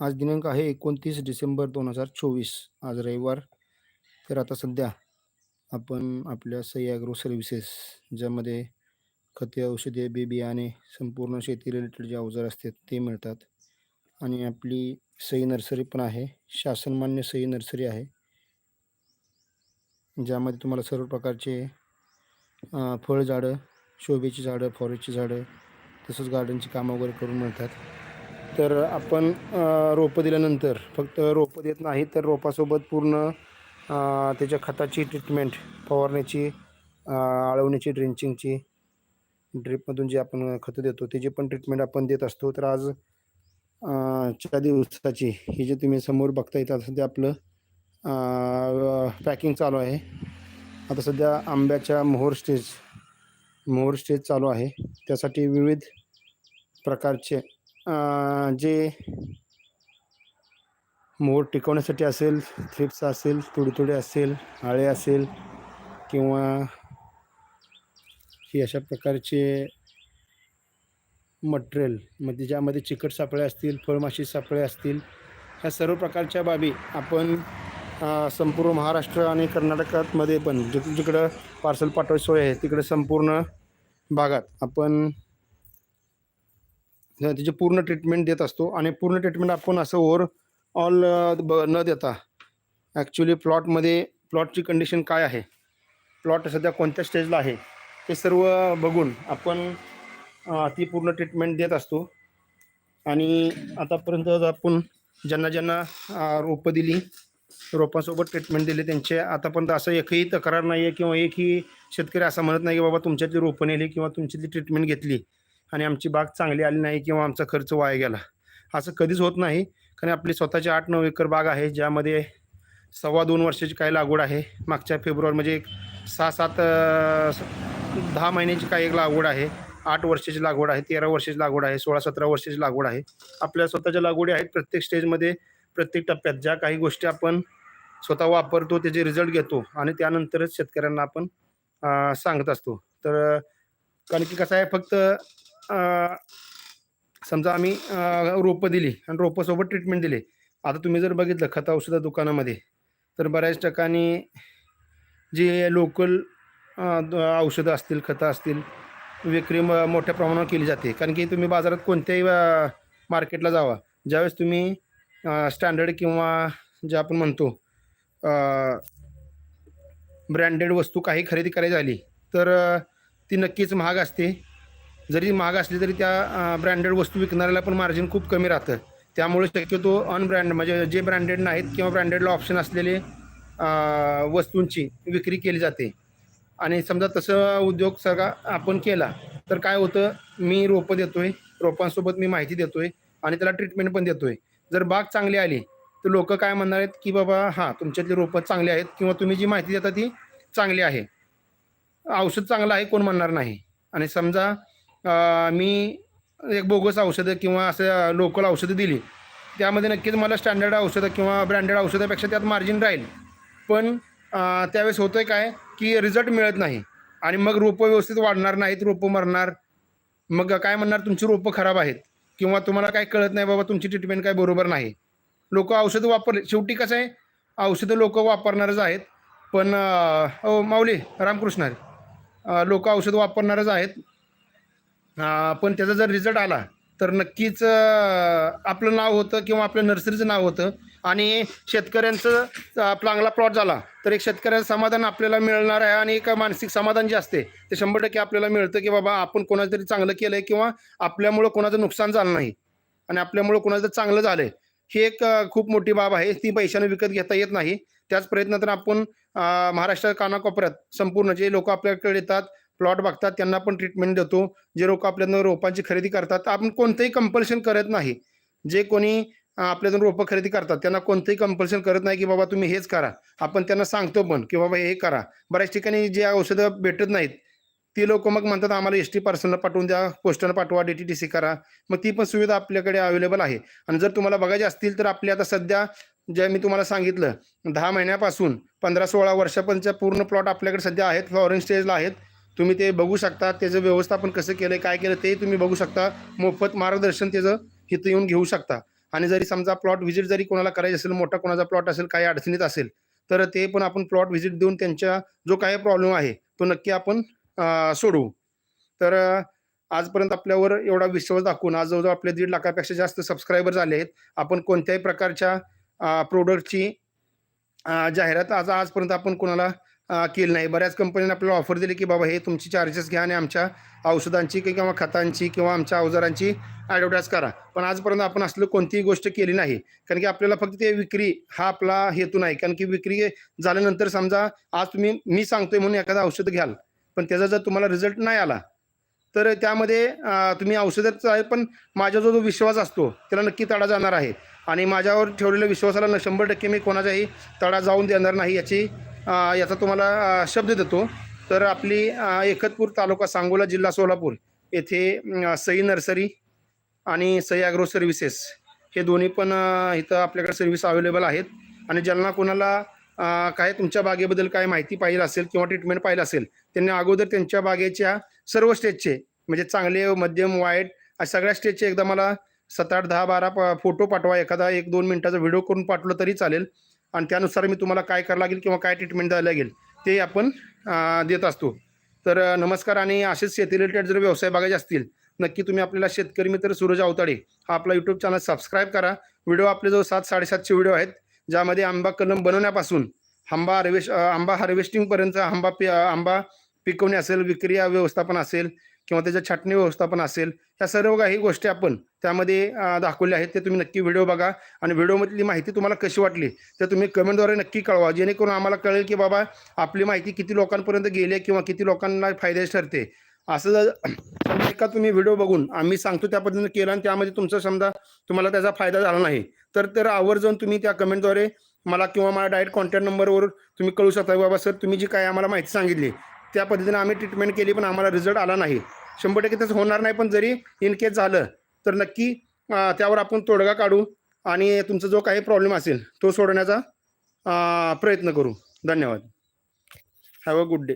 आज दिनांक आहे एकोणतीस डिसेंबर दोन हजार चोवीस. आज रविवार. तर आता सध्या आपण आपल्या सह्याग्रो सर्व्हिसेस ज्यामध्ये खते औषधे बी बियाणे संपूर्ण शेती रिलेटेड जे अवजार असतात ते मिळतात. आणि आपली सई नर्सरी पण आहे. शासनमान्य सई नर्सरी आहे. ज्यामध्ये तुम्हाला सर्व प्रकारचे फळझाडं शोभेची झाडं फॉरेस्टची झाडं तसंच गार्डनची कामं वगैरे करून मिळतात. तर आपण रोपं दिल्यानंतर फक्त रोपं देत नाही तर रोपासोबत पूर्ण त्याच्या खताची ट्रीटमेंट फवारण्याची आळवण्याची ड्रिंचिंगची ड्रिपमधून जे आपण खतं देतो त्याची पण ट्रीटमेंट आपण देत असतो तर आज अ, चार दिवसाची ही जे तुम्ही समोर बघता येतात सध्या आपलं पॅकिंग चालू आहे. आता सध्या आंब्याच्या मोहोर स्टेज मोहोर स्टेज चालू आहे. त्यासाठी विविध प्रकारचे जे मोर टिकवण्यासाठी असेल थ्रिप्स असेल तुडतुडे असेल आळे असेल किंवा ही अशा प्रकारचे मटेरियल म्हणजे ज्यामध्ये चिकट सापळे असतील फळमाशी सापळे असतील ह्या सर्व प्रकारच्या बाबी आपण संपूर्ण महाराष्ट्र आणि कर्नाटकातमध्ये पण जिकडं जिकडं पार्सल पाठवायची सोय आहे तिकडे संपूर्ण भागात आपण त्याची पूर्ण ट्रीटमेंट देत असतो. आणि पूर्ण ट्रीटमेंट आपण असं ओव्हर ऑल ब न देता ॲक्च्युली प्लॉटमध्ये प्लॉटची कंडिशन काय आहे? प्लॉट सध्या कोणत्या स्टेजला आहे? ते सर्व बघून आपण ती पूर्ण ट्रीटमेंट देत असतो. आणि आतापर्यंत आपण ज्यांना ज्यांना रोपं दिली रोपांसोबत ट्रीटमेंट दिली त्यांचे आतापर्यंत असं एकही तक्रार नाही आहे किंवा एकही शेतकरी असं म्हणत नाही की बाबा तुमच्यातली रोपं नेली किंवा तुमच्यातली ट्रीटमेंट घेतली. आणि आमची बाग चांगली आली नाही किंवा आमचा खर्च वाया गेला. असं कधीच होत नाही. कारण आपली स्वतःची आठ नऊ एकर बाग आहे ज्यामध्ये सव्वा दोन वर्षाची काय लागवड आहे. मागच्या फेब्रुवारी म्हणजे एक सहा सात दहा महिन्याची काय एक लागवड आहे. आठ वर्षाची लागवड आहे तेरा वर्षाची लागवड आहे सोळा सतरा वर्षाची लागवड आहे. आपल्या स्वतःच्या लागवडी आहेत प्रत्येक स्टेजमध्ये प्रत्येक टप्प्यात. ज्या काही गोष्टी आपण स्वतः वापरतो त्याचे रिझल्ट घेतो आणि त्यानंतरच शेतकऱ्यांना आपण सांगत असतो. तर कारण की कसं आहे फक्त समजा आम्ही रोपं दिली आणि रोपासोबत ट्रीटमेंट दिली. आता तुम्ही जर बघितलं खत औषधं दुकानामध्ये तर बऱ्याच ठिकाणी जे लोकल औषधं असतील खतं असतील विक्री म मोठ्या प्रमाणावर केली जाते. कारण की तुम्ही बाजारात कोणत्याही मार्केटला जावा. ज्यावेळेस तुम्ही स्टँडर्ड किंवा जे आपण म्हणतो ब्रँडेड वस्तू काही खरेदी करायची झाली तर ती नक्कीच महाग असते. जरी महाग असली तरी त्या ब्रँडेड वस्तू विकणाऱ्याला पण मार्जिन खूप कमी राहतं. त्यामुळे शक्यतो अनब्रँड म्हणजे जे ब्रँडेड नाहीत किंवा ब्रँडेडला ऑप्शन असलेले वस्तूंची विक्री केली जाते. आणि समजा तसं उद्योग सगळा आपण केला तर काय होतं? मी रोपं देतो आहे रोपांसोबत मी माहिती देतो आहे आणि त्याला ट्रीटमेंट पण देतो आहे जर बाग चांगली आली तर लोक काय म्हणणार आहेत की बाबा हां तुमच्यातली रोपं चांगली आहेत किंवा तुम्ही जी माहिती देता ती चांगली आहे. औषध चांगलं आहे कोण म्हणणार नाही. आणि समजा मी एक बोगस औषधं किंवा असं लोकल औषधं दिली. त्यामध्ये नक्कीच मला स्टँडर्ड औषधं किंवा ब्रँडेड औषधापेक्षा त्यात मार्जिन राहील. पण त्यावेळेस त्यावेळेस आहे काय की रिझल्ट मिळत नाही. आणि मग रोपं व्यवस्थित वाढणार नाहीत रोपं मरणार. मग काय म्हणणार तुमची रोपं खराब आहेत. किंवा तुम्हाला काय कळत नाही बाबा तुमची ट्रीटमेंट काय बरोबर नाही. लोक औषधं वापरले शेवटी कसं आहे औषधं लोक वापरणारच आहेत. पण ओ माऊली रामकृष्ण लोक औषधं वापरणारच आहेत. पण त्याचा जर रिझल्ट आला तर नक्कीच आपलं नाव होतं किंवा आपल्या नर्सरीचं नाव होतं आणि शेतकऱ्यांचं चांगला प्लॉट झाला तर एक शेतकऱ्याचं समाधान आपल्याला मिळणार आहे आणि एक मानसिक समाधान जे असते ते शंभर टक्के आपल्याला मिळतं की बाबा आपण कोणाचं तरी चांगलं केलं आहे किंवा आपल्यामुळं कोणाचं नुकसान झालं नाही आणि आपल्यामुळं कोणाचं चांगलं झालं आहे ही एक खूप मोठी बाब आहे. ती पैशाने विकत घेता येत नाही. त्याच प्रयत्नातून आपण महाराष्ट्र कानाकोपऱ्यात संपूर्ण जे लोक आपल्याकडे येतात प्लॉट बघतात त्यांना पण ट्रीटमेंट देतो. जे लोक आपल्यातून रोपांची खरेदी करतात आपण कोणतंही कंपल्शन करत नाही. जे कोणी आपल्यातून रोपं खरेदी करतात त्यांना कोणतंही कंपल्शन करत नाही की बाबा तुम्ही हेच करा. आपण त्यांना सांगतो पण की बाबा हे करा. बऱ्याच ठिकाणी जे औषधं भेटत नाहीत ती लोक मग म्हणतात आम्हाला एस टी पार्सलला पाठवून द्या पोस्टनं पाठवा डी टी टी सी करा. मग ती पण सुविधा आपल्याकडे अवेलेबल आहे. आणि जर तुम्हाला बघायचे असतील तर आपली आता सध्या जे मी तुम्हाला सांगितलं दहा महिन्यापासून पंधरा सोळा वर्षापर्यंतच्या पूर्ण प्लॉट आपल्याकडे सध्या आहेत फ्लॉरिंग स्टेजला आहेत. तुम्ही ते बघू शकता त्याचं व्यवस्थापन कसं केलं काय केलं ते तुम्ही बघू शकता. मोफत मार्गदर्शन त्याचं इथं येऊन घेऊ शकता. आणि जरी समजा प्लॉट व्हिजिट जरी कोणाला करायचं असेल मोठा कोणाचा प्लॉट असेल काही अडचणीत असेल तर ते पण आपण प्लॉट व्हिजिट देऊन त्यांच्या जो काय प्रॉब्लेम आहे तो नक्की आपण सोडवू. तर आजपर्यंत आपल्यावर एवढा विश्वास दाखवून आज जवळजवळ आपले दीड लाखापेक्षा जास्त सबस्क्रायबर झाले आहेत. आपण कोणत्याही प्रकारच्या प्रोडक्टची जाहिरात आज आजपर्यंत आपण कोणाला केली नाही. बऱ्याच कंपनीने आपल्याला ऑफर दिली की बाबा हे तुमची चार्जेस घ्या आणि आमच्या औषधांची किंवा खतांची किंवा आमच्या अवजारांची ॲडव्हर्टाईज करा. पण आजपर्यंत आपण असलं कोणतीही गोष्ट केली नाही. कारण की आपल्याला फक्त ते विक्री हा आपला हेतू नाही. कारण की विक्री झाल्यानंतर समजा आज तुम्ही मी सांगतोय म्हणून एखादं औषध घ्याल पण त्याचा जर तुम्हाला रिझल्ट नाही आला तर त्यामध्ये तुम्ही औषधाचा आहे पण माझा जो जो विश्वास असतो त्याला नक्की तडा जाणार आहे. आणि माझ्यावर ठेवलेल्या विश्वासाला न शंभर टक्के मी कोणाचाही तडा जाऊन देणार नाही याची याचा तुम्हाला शब्द देतो. तर आपली एकतपूर तालुका सांगोला जिल्हा सोलापूर येथे सई नर्सरी आणि सई ॲग्रो सर्व्हिसेस हे दोन्ही पण इथं आपल्याकडे सर्व्हिस अवेलेबल आहेत. आणि ज्यांना कोणाला काय तुमच्या बागेबद्दल काय माहिती पाहिजे असेल किंवा ट्रीटमेंट पाहिजे असेल त्यांनी अगोदर त्यांच्या बागेच्या सर्व स्टेजचे म्हणजे चांगले मध्यम वाईट अशा सगळ्या स्टेजचे एकदा मला सात आठ दहा बारा प फोटो पाठवा. एखादा एक दोन मिनिटाचा व्हिडिओ करून पाठवलं तरी चालेल. आणि त्यानुसार मी तुम्हाला काय करावं लागेल किंवा काय ट्रीटमेंट द्यायला लागेल ते आपण देत असतो. तर नमस्कार आणि असेच शेती रिलेटेड जर व्यवसाय बघायचे असतील नक्की तुम्ही आपल्याला शेतकरी मित्र सूरज अवताडे हा आपला यूट्यूब चॅनल सबस्क्राईब करा. व्हिडिओ आपले जवळ सात साडेसातशे व्हिडिओ आहेत ज्यामध्ये आंबा कलम बनवण्यापासून आंबा हार्वेस्ट आंबा हार्वेस्टिंगपर्यंत आंबा पि आंबा पिकवणे असेल विक्रिया व्यवस्थापन असेल किंवा त्याच्या छाटणी व्यवस्थापन असेल या सर्व काही गोष्टी आपण त्यामध्ये दाखवल्या आहेत. ते तुम्ही नक्की व्हिडिओ बघा. आणि व्हिडिओमधली माहिती तुम्हाला कशी वाटली ते तुम्ही कमेंटद्वारे नक्की कळवा. जेणेकरून आम्हाला कळेल की बाबा आपली माहिती किती लोकांपर्यंत गेली आहे किंवा किती लोकांना फायद्याची ठरते. असं जर समजा एका तुम्ही व्हिडिओ बघून आम्ही सांगतो त्या पद्धतीने केला आणि त्यामध्ये तुमचा समजा तुम्हाला त्याचा फायदा झाला नाही तर तर आवर्जून तुम्ही त्या कमेंटद्वारे मला किंवा मला डायरेक्ट कॉन्टॅक्ट नंबरवर तुम्ही कळू शकता बाबा सर तुम्ही जी काय आम्हाला माहिती सांगितली त्या पद्धतीने आम्ही ट्रीटमेंट केली पण आम्हाला रिझल्ट आला नाही. शंभर टक्के तसं होणार नाही पण जरी इन केस झालं तर नक्की त्यावर आपण तोडगा काढू आणि तुमचा जो काही प्रॉब्लेम असेल तो सोडवण्याचा प्रयत्न करू. धन्यवाद. Have a good day